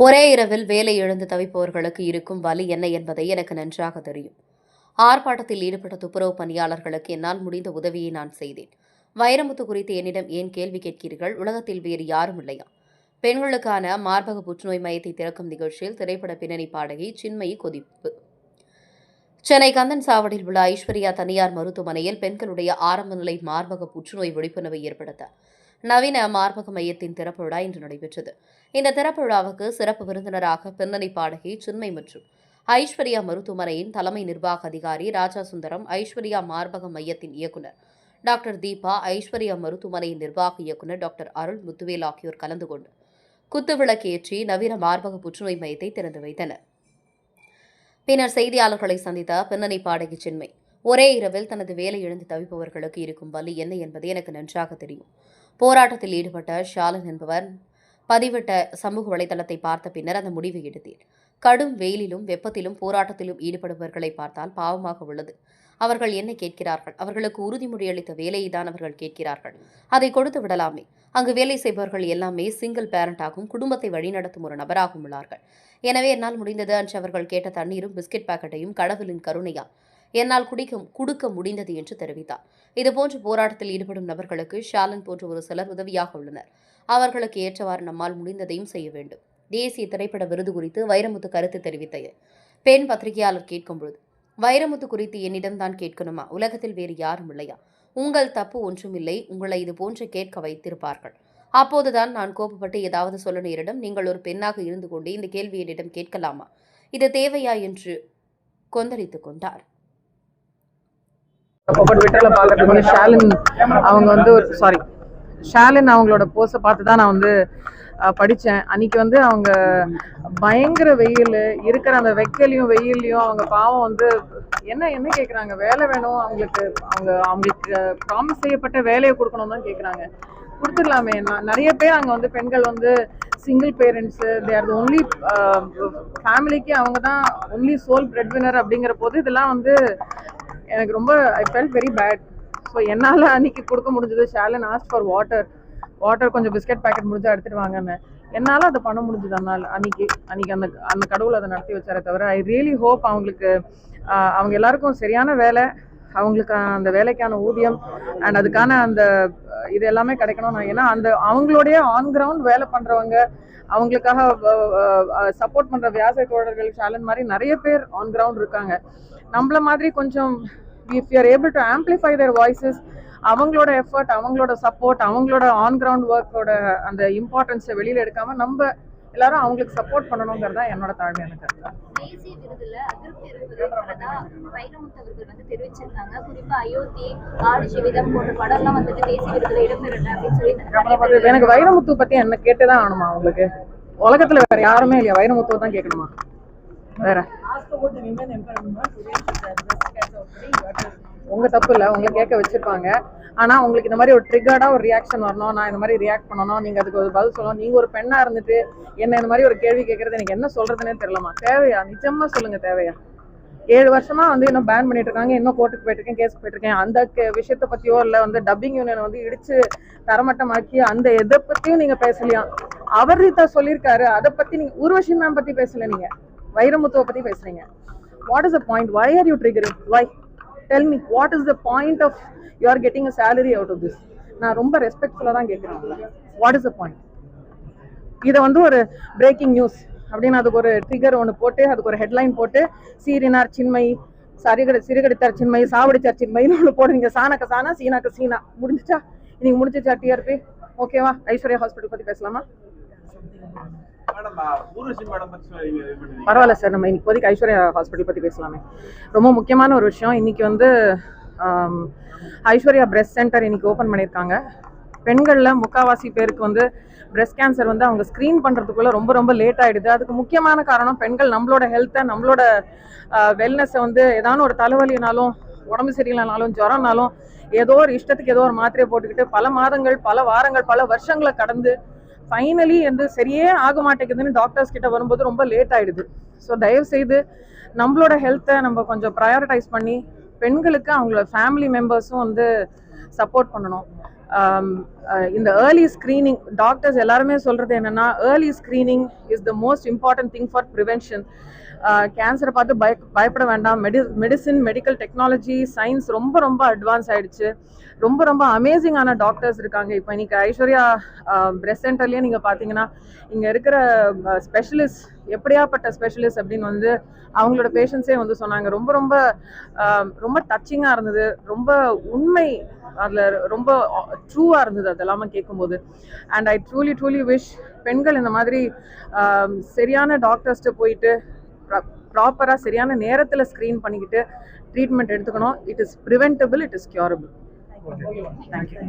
ஒரே இரவில் வேலை எழுந்து தவிப்பவர்களுக்கு இருக்கும் வலி என்ன என்பதை எனக்கு நன்றாக தெரியும். ஆர்ப்பாட்டத்தில் ஈடுபட்ட துப்புரவு பணியாளர்களுக்கு என்னால் முடிந்த உதவியை நான் செய்தேன். வைரமுத்து குறித்து என்னிடம் ஏன் கேள்வி கேட்கிறீர்கள்? உலகத்தில் வேறு யாரும் இல்லையா? பெண்களுக்கான மார்பக புற்றுநோய் மையத்தை திறக்கும் நிகழ்ச்சியில் திரைப்பட பின்னணி பாடகி சின்மயி கொதிப்பு. சென்னை கந்தன் சாவடியில் உள்ள ஐஸ்வர்யா தனியார் மருத்துவமனையில் பெண்களுடைய ஆரம்ப நிலை மார்பக புற்றுநோய் விழிப்புணர்வை ஏற்படுத்த நவீன மார்பக மையத்தின் திறப்பு விழா இன்று நடைபெற்றது. இந்த திறப்பு விழாவுக்கு சிறப்பு விருந்தினராக பின்னணி பாடகி சின்மை மற்றும் ஐஸ்வர்யா மருத்துவமனையின் தலைமை நிர்வாக அதிகாரி ராஜா சுந்தரம் ஐஸ்வர்யா மார்பக மையத்தின் இயக்குனர் டாக்டர் தீபா ஐஸ்வர்யா மருத்துவமனையின் நிர்வாக இயக்குனர் டாக்டர் அருள் முத்துவேல் ஆகியோர் கலந்து கொண்டு குத்துவிளக்கேற்றி நவீன மார்பக புற்றுநோய் மையத்தை திறந்து வைத்தனர். பின்னர் செய்தியாளர்களை சந்தித்த பின்னணி பாடகி சின்மை ஒரே இரவில் தனது வேலை இழந்து தவிப்பவர்களுக்கு இருக்கும் வலி என்ன என்பது எனக்கு நன்றாக தெரியும். போராட்டத்தில் ஈடுபட்ட ஷாலன் என்பவர் பதிவிட்ட சமூக வலைதளத்தை பார்த்த பின்னர் அந்த முடிவை எடுத்தேன். கடும் வெயிலிலும் வெப்பத்திலும் போராட்டத்திலும் ஈடுபடுபவர்களை பார்த்தால் பாவமாக உள்ளது. அவர்கள் என்ன கேட்கிறார்கள்? அவர்களுக்கு உறுதிமொழி அளித்த வேலையை தான் அவர்கள் கேட்கிறார்கள். அதை கொடுத்து விடலாமே. அங்கு வேலை செய்பவர்கள் எல்லாமே சிங்கிள் பேரண்டாகவும் குடும்பத்தை வழிநடத்தும் ஒரு நபராகவும் உள்ளார்கள். எனவே என்னால் முடிந்தது அன்று அவர்கள் கேட்ட தண்ணீரும் பிஸ்கட் பாக்கெட்டையும் கடவுளின் கருணையால் என்னால் குடிக்க கொடுக்க முடிந்தது என்று தெரிவித்தார். இதுபோன்ற போராட்டத்தில் ஈடுபடும் நபர்களுக்கு ஷாலன் போன்ற ஒரு சிலர் உதவியாக உள்ளனர். அவர்களுக்கு ஏற்றவாறு நம்மால் முடிந்ததையும் செய்ய வேண்டும். தேசிய திரைப்பட விருது குறித்து வைரமுத்து கருத்து தெரிவித்த பெண் பத்திரிகையாளர் கேட்கும்பொழுது வைரமுத்து குறித்து என்னிடம் தான் கேட்கணுமா? உலகத்தில் வேறு யாரும் இல்லையா? உங்கள் தப்பு ஒன்றுமில்லை உங்களை இது போன்று கேட்க வைத்திருப்பார்கள். அப்போதுதான் நான் கோபப்பட்டு ஏதாவது சொல்ல நேரிடம். நீங்கள் ஒரு பெண்ணாக இருந்து கொண்டு இந்த கேள்வி என்னிடம் கேட்கலாமா? இது தேவையா? என்று கொந்தளித்துக் கொண்டார். பட் பார்க்கறதுக்கு வந்து ஷாலின் அவங்க வந்து ஒரு சாரி ஷாலின் அவங்களோட போஸை பார்த்து தான் நான் வந்து படித்தேன் அன்னைக்கு வந்து அவங்க பயங்கர வெயில் இருக்கிற அந்த வெக்கலையும் வெயில்லையும் அவங்க பாவம் வந்து என்ன என்ன கேட்குறாங்க வேலை வேணும் அவங்களுக்கு அவங்க அவங்களுக்கு ப்ராமிஸ் செய்யப்பட்ட வேலையை கொடுக்கணும் தான் கேட்குறாங்க கொடுத்துடலாமே. நான் நிறைய பேர் அங்கே வந்து பெண்கள் வந்து single parents they are only ஃபேமிலிக்கு அவங்க தான் ஒன்லி சோல் பிரெட் வினர் அப்படிங்கிற போது இதெல்லாம் வந்து எனக்கு ரொம்ப I felt very bad so என்னால் அன்னைக்கு கொடுக்க முடிஞ்சது ஷேலன் ஆஸ்ட் ஃபார் வாட்டர் வாட்டர் கொஞ்சம் பிஸ்கட் பேக்கெட் முடிஞ்சா எடுத்துட்டு வாங்கன்னு. என்னால் அதை பண்ண முடிஞ்சது அன்னால் அன்னைக்கு அன்னைக்கு அந்த அந்த கடவுள் அதை நடத்தி வச்சாரே தவிர ஐ ரியலி ஹோப் அவங்களுக்கு அவங்க எல்லாருக்கும் சரியான வேலை அவங்களுக்கு அந்த வேலைக்கான ஊதியம் அண்ட் அதுக்கான அந்த இது எல்லாமே கிடைக்கணும் நான் ஏன்னா அந்த அவங்களுடைய ஆன் கிரவுண்ட் வேலை பண்ணுறவங்க அவங்களுக்காக சப்போர்ட் பண்ணுற வியாச தோழர்கள் சேலன் மாதிரி நிறைய பேர் ஆன் கிரவுண்ட் இருக்காங்க. நம்மள மாதிரி கொஞ்சம் if you are able to amplify their voices அவங்களோட எஃபர்ட் அவங்களோட சப்போர்ட் அவங்களோட ஆன் கிரவுண்ட் ஒர்க்கோட அந்த இம்பார்ட்டன்ஸை வெளியில் எடுக்காம நம்ம எல்லாரும் அவங்களுக்கு சப்போர்ட் பண்ணணுங்கிறது தான் என்னோட தாழ்மையான கருத்து தேசிய விருதுல அதிருப்தி இருக்கிறதா வைரமுத்து அவர்கள் வந்து தெரிவிச்சிருக்காங்க. குறிப்பா அயோத்தி ஆடு ஜீவிதம் போன்ற படம்லாம் வந்துட்டு தேசிய விருதுல இடம்பெறல அப்படின்னு சொல்லி நிறைய பேர் எனக்கு வைரமுத்து பத்தி என்ன கேட்டுதான் ஆகணுமா உங்களுக்கு? உலகத்துல வேற யாருமே இல்லையா? வைரமுத்துவை தான் கேட்கணுமா? வேற. உங்க தப்பு இல்ல உங்களை கேட்க வச்சிருப்பாங்க. ஆனால் உங்களுக்கு இந்த மாதிரி ஒரு ட்ரிகர்டாக ஒரு ரியாக்ஷன் வரணும் நான் இந்த மாதிரி ரியாக்ட் பண்ணணும் நீங்கள் அதுக்கு ஒரு பதில் சொல்லணும் நீங்கள் ஒரு பெண்ணாக இருந்துட்டு என்ன இந்த மாதிரி ஒரு கேள்வி கேட்குறது எனக்கு என்ன சொல்கிறதுனே தெரியலமா தேவையா? நிஜமாக சொல்லுங்கள் தேவையா? ஏழு வருஷமா வந்து இன்னும் பேன் பண்ணிட்டு இருக்காங்க இன்னும் கோர்ட்டுக்கு போயிட்டு இருக்கேன் கேஸ் இருக்கேன். அந்த விஷயத்தை விஷயத்த இல்லை வந்து டப்பிங் யூனியன் வந்து இடிச்சு தரமட்டமாக்கி அந்த எதை பற்றியும் நீங்கள் பேசலையா? அவர் தான் சொல்லியிருக்காரு அதை பற்றி நீங்கள் ஊர்வஷி மேம் பற்றி பேசல நீங்கள் வைரமுத்துவ பற்றி பேசுறீங்க. What is the point why are you triggering why tell me what is the point of you are getting a salary out of this நான் ரொம்ப ரெஸ்பெக்ட்ஃபுல்லாக தான் கேட்குறேன் வாட் இஸ் த பாயிண்ட் இதை வந்து ஒரு பிரேக்கிங் நியூஸ் அப்படின்னு அதுக்கு ஒரு ட்ரிகர் ஒன்று போட்டு அதுக்கு ஒரு ஹெட்லைன் போட்டு சீரினார் சின்மை சரிகடை சிறுகடித்தார் சின்மை சாவடிச்சார் சின்மைன்னு ஒன்று போடுறீங்க சாணக்க சானா சீனாக்க சீனா. முடிஞ்சிச்சா? இன்னைக்கு முடிஞ்சிச்சா டிஆர்பி ஓகேவா ஐஸ்வர்யா ஹாஸ்பிட்டல் பற்றி பேசலாமா? பரவாயில்ல சார் நம்ம இன்னைக்கு இப்போதைக்கு ஐஸ்வர்யா ஹாஸ்பிட்டல் பற்றி பேசலாமே. ரொம்ப முக்கியமான ஒரு விஷயம். இன்னைக்கு வந்து ஐஸ்வர்யா பிரெஸ்ட் சென்டர் இன்னைக்கு ஓப்பன் பண்ணியிருக்காங்க. பெண்களில் முக்காவாசி பேருக்கு வந்து பிரெஸ்ட் கேன்சர் வந்து அவங்க ஸ்க்ரீன் பண்ணுறதுக்குள்ளே ரொம்ப ரொம்ப லேட் ஆகிடுது அதுக்கு முக்கியமான காரணம் பெண்கள் நம்மளோட ஹெல்த்தை நம்மளோட வெல்னஸை வந்து ஏதான ஒரு தலைவலினாலும் உடம்பு சரியில்லைனாலும் ஜுரம்னாலும் ஏதோ ஒரு இஷ்டத்துக்கு ஏதோ ஒரு மாத்திரையை போட்டுக்கிட்டு பல மாதங்கள் பல வாரங்கள் பல வருஷங்களை கடந்து ஃபைனலி வந்து சரியே ஆக மாட்டேங்குதுன்னு டாக்டர்ஸ் கிட்ட வரும்போது ரொம்ப லேட் ஆயிடுது. ஸோ தயவு செய்து நம்மளோட ஹெல்த்தை நம்ம கொஞ்சம் ப்ரையாரிட்டைஸ் பண்ணி பெண்களுக்கு அவங்களோட ஃபேமிலி மெம்பர்ஸும் வந்து சப்போர்ட் பண்ணணும். Um, இந்த ஏர்லி ஸ்க்ரீனிங் டாக்டர்ஸ் எல்லாருமே சொல்கிறது என்னென்னா early screening is the most important thing for prevention கேன்சரை பார்த்து பய பயப்பட வேண்டாம். Medi medicine medical technology science ரொம்ப ரொம்ப அட்வான்ஸ் ஆயிடுச்சு. ரொம்ப ரொம்ப அமேசிங்கான டாக்டர்ஸ் இருக்காங்க. இப்போ இன்னைக்கு ஐஸ்வர்யா பிரெஸ்ட் சென்டர்லேயே நீங்கள் பார்த்தீங்கன்னா இங்கே இருக்கிற ஸ்பெஷலிஸ்ட் எப்படியாப்பட்ட ஸ்பெஷலிஸ்ட் அப்படின்னு வந்து அவங்களோட பேஷண்ட்ஸே வந்து சொன்னாங்க. ரொம்ப ரொம்ப ரொம்ப டச்சிங்காக இருந்தது. ரொம்ப உண்மை அதில் ரொம்ப ட்ரூவாக இருந்தது அதெல்லாமே கேட்கும்போது. And I truly truly wish பெண்கள் இந்த மாதிரி சரியான டாக்டர்ஸ்ட்டு போயிட்டு ப்ராப்பராக சரியான நேரத்தில் ஸ்க்ரீன் பண்ணிக்கிட்டு ட்ரீட்மெண்ட் எடுத்துக்கணும். It is preventable it is curable thank you